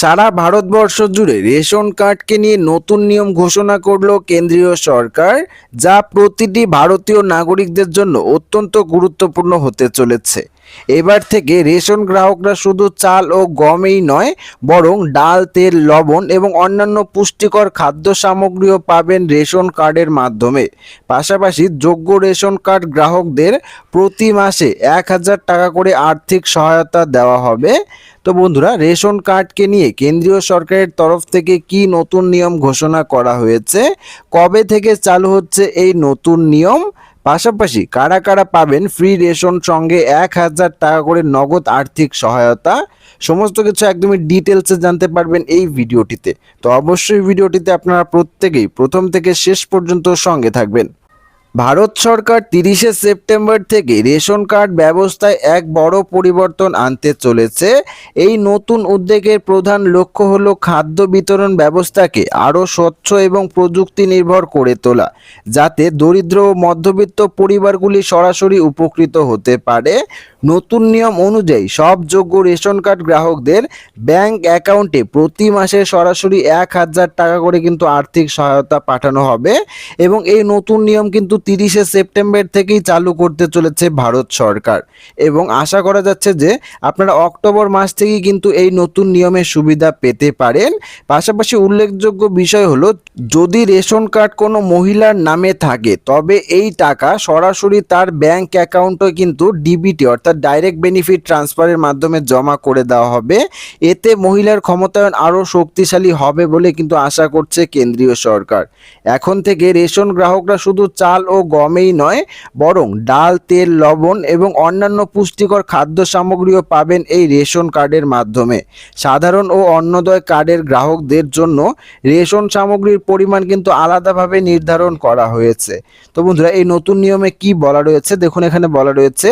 সারা ভারতবর্ষ জুড়ে রেশন কার্ডকে নিয়ে নতুন নিয়ম ঘোষণা করল কেন্দ্রীয় সরকার, যা প্রতিটি ভারতীয় নাগরিকদের জন্য অত্যন্ত গুরুত্বপূর্ণ হতে চলেছে। এবার থেকে রেশন গ্রাহকরা শুধু চাল ও গমেই নয়, বরং ডাল, তেল, লবণ এবং অন্যান্য পুষ্টিকর খাদ্য সামগ্রীও পাবেন রেশন কার্ডের মাধ্যমে। পাশাপাশি যোগ্য রেশন কার্ড গ্রাহকদের প্রতি মাসে এক হাজার টাকা করে আর্থিক সহায়তা দেওয়া হবে। তো বন্ধুরা, রেশন কার্ডকে নিয়ে কেন্দ্রীয় সরকারের তরফ থেকে কি নতুন নিয়ম ঘোষণা করা হয়েছে? কবে থেকে চালু হচ্ছে এই নতুন নিয়ম? পাশাপাশি কারা কারা পাবেন ফ্রি রেশন সঙ্গে এক হাজার টাকা করে নগদ আর্থিক সহায়তা, সমস্ত কিছু একদমই ডিটেলসে জানতে পারবেন এই ভিডিওটিতে তো অবশ্যই ভিডিওটিতে আপনারা প্রত্যেকেই প্রথম থেকে শেষ পর্যন্ত সঙ্গে থাকবেন। ভারত সরকার তিরিশে সেপ্টেম্বর থেকে রেশন কার্ড ব্যবস্থায় এক বড় পরিবর্তন আনতে চলেছে। এই নতুন উদ্যোগের প্রধান লক্ষ্য হল খাদ্য বিতরণ ব্যবস্থাকে আরও স্বচ্ছ এবং প্রযুক্তি নির্ভর করে তোলা, যাতে দরিদ্র ও মধ্যবিত্ত পরিবারগুলি সরাসরি উপকৃত হতে পারে। নতুন নিয়ম অনুযায়ী সব যোগ্য রেশন কার্ড গ্রাহকদের ব্যাংক অ্যাকাউন্টে প্রতি মাসে সরাসরি এক হাজার টাকা করে কিন্তু আর্থিক সহায়তা পাঠানো হবে এবং এই নতুন নিয়ম কিন্তু তিরিশে সেপ্টেম্বর থেকেই চালু করতে চলেছে ভারত সরকার। এবং আশা করা যাচ্ছে যে, আপনারা অক্টোবর মাস থেকেই কিন্তু এই নতুন নিয়মের সুবিধা পেতে পারেন। পাশাপাশি উল্লেখযোগ্য বিষয় হলো, যদি রেশন কার্ড কোনো মহিলার নামে থাকে, তবে এই টাকা সরাসরি তার ব্যাংক অ্যাকাউন্টে কিন্তু ডিবিটি, অর্থাৎ ডাইরেক্ট বেনিফিট ট্রান্সফারের মাধ্যমে জমা করে দেওয়া হবে। এতে মহিলার ক্ষমতায়ন আরও শক্তিশালী হবে বলে কিন্তু আশা করছে কেন্দ্রীয় সরকার। এখন থেকে রেশন গ্রাহকরা শুধু চাল ও গমেই নয়, বরং ডাল, তেল, লবণ এবং অন্যান্য পুষ্টিকর খাদ্য সামগ্রীও পাবেন এই রেশন কার্ডের মাধ্যমে। সাধারণ ও অন্নদয় কার্ডের গ্রাহকদের জন্য রেশন সামগ্রীর পরিমাণ কিন্তু আলাদাভাবে নির্ধারণ করা হয়েছে। তো বন্ধুরা, এই নতুন নিয়মে কি বলা রয়েছে? দেখুন, এখানে বলা রয়েছে,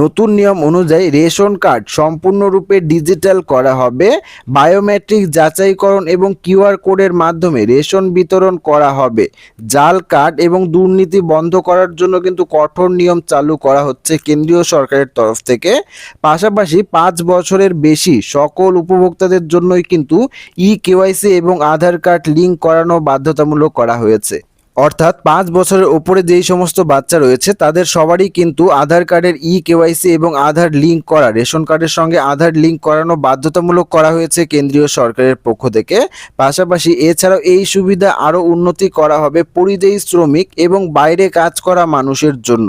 নতুন নিয়ম অনুযায়ী রেশন কার্ড সম্পূর্ণরূপে ডিজিটাল করা হবে। বায়োমেট্রিক যাচাইকরণ এবং কিউআর কোডের মাধ্যমে রেশন বিতরণ করা হবে। জাল কার্ড এবং দুর্নীতি বন্ধ করার জন্য কিন্তু কঠোর নিয়ম চালু করা হচ্ছে কেন্দ্রীয় সরকারের তরফ থেকে। পাশাপাশি পাঁচ বছরের বেশি সকল উপভোক্তাদের জন্যই কিন্তু ই কেওয়াইসি এবং আধার কার্ড লিঙ্ক করানো বাধ্যতামূলক করা হয়েছে। অর্থাৎ পাঁচ বছরের ওপরে যেই সমস্ত বাচ্চা রয়েছে, তাদের সবারই কিন্তু আধার কার্ডের ই কেওয়াইসি এবং আধার লিঙ্ক করা, রেশন কার্ডের সঙ্গে আধার লিঙ্ক করানো বাধ্যতামূলক করা হয়েছে কেন্দ্রীয় সরকারের পক্ষ থেকে। পাশাপাশি এছাড়াও এই সুবিধা আরও উন্নতি করা হবে পরিযায়ী শ্রমিক এবং বাইরে কাজ করা মানুষের জন্য।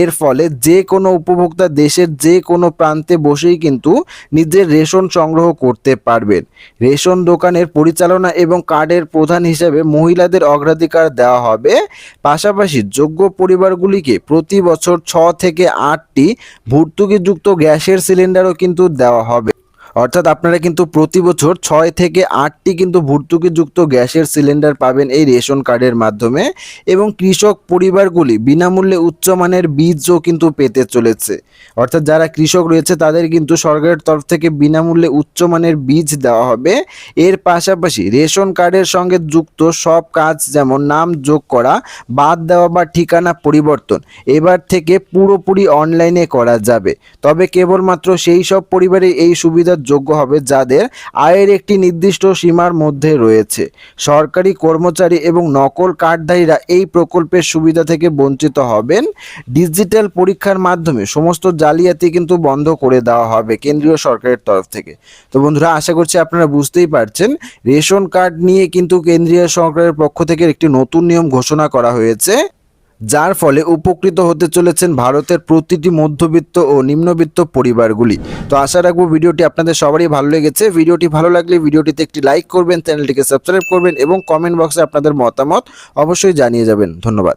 এর ফলে যে কোনো উপভোক্তা দেশের যে কোনো প্রান্তে বসেই কিন্তু নিজের রেশন সংগ্রহ করতে পারবেন। রেশন দোকানের পরিচালনা এবং কার্ডের প্রধান হিসেবে মহিলাদের অগ্রাধিকার দেওয়া হবে। পাশাপাশি যোগ্য পরিবারগুলিকে প্রতি বছর ছ থেকে আটটি ভর্তুকিযুক্ত গ্যাসের সিলিন্ডারও কিন্তু দেওয়া হবে। অর্থাৎ আপনারা কিন্তু প্রতি বছর ছয় থেকে আটটি কিন্তু ভর্তুকিযুক্ত গ্যাসের সিলিন্ডার পাবেন এই রেশন কার্ডের মাধ্যমে এবং কৃষক পরিবারগুলি বিনামূল্যে উচ্চমানের বীজও কিন্তু পেতে চলেছে। অর্থাৎ যারা কৃষক রয়েছে, তাদের কিন্তু সরকারের তরফ থেকে বিনামূল্যে উচ্চমানের বীজ দেওয়া হবে। এর পাশাপাশি রেশন কার্ডের সঙ্গে যুক্ত সব কাজ যেমন নাম যোগ করা, বাদ দেওয়া বা ঠিকানা পরিবর্তন, এবার থেকে পুরোপুরি অনলাইনে করা যাবে। তবে কেবলমাত্র সেই সব পরিবারে এই সুবিধার যোগ্য হবে যাদের আয়ের একটি নির্দিষ্ট সীমার মধ্যে রয়েছে। সরকারি কর্মচারী এবং নকল কার্ডধারীরা এই প্রকল্পের সুবিধা থেকে বঞ্চিত হবেন। ডিজিটাল পরীক্ষার মাধ্যমে সমস্ত জালিয়াতি কিন্তু বন্ধ করে দেওয়া হবে কেন্দ্রীয় সরকারের তরফ থেকে। তো বন্ধুরা, আশা করছি আপনারা বুঝতেই পারছেন, রেশন কার্ড নিয়ে কিন্তু কেন্দ্রীয় সরকারের পক্ষ থেকে একটি নতুন নিয়ম ঘোষণা করা হয়েছে। যার ফলে উপকৃত হতে চলেছেন ভারতের প্রতিটি মধ্যবিত্ত ও নিম্নবিত্ত পরিবারগুলি। তো আশা রাখব ভিডিওটি আপনাদের সবারই ভালো লেগেছে। ভিডিওটি ভালো লাগলে ভিডিওটিতে একটি লাইক করবেন, চ্যানেলটিকে সাবস্ক্রাইব করবেন এবং কমেন্ট বক্সে আপনাদের মতামত অবশ্যই জানিয়ে যাবেন। ধন্যবাদ।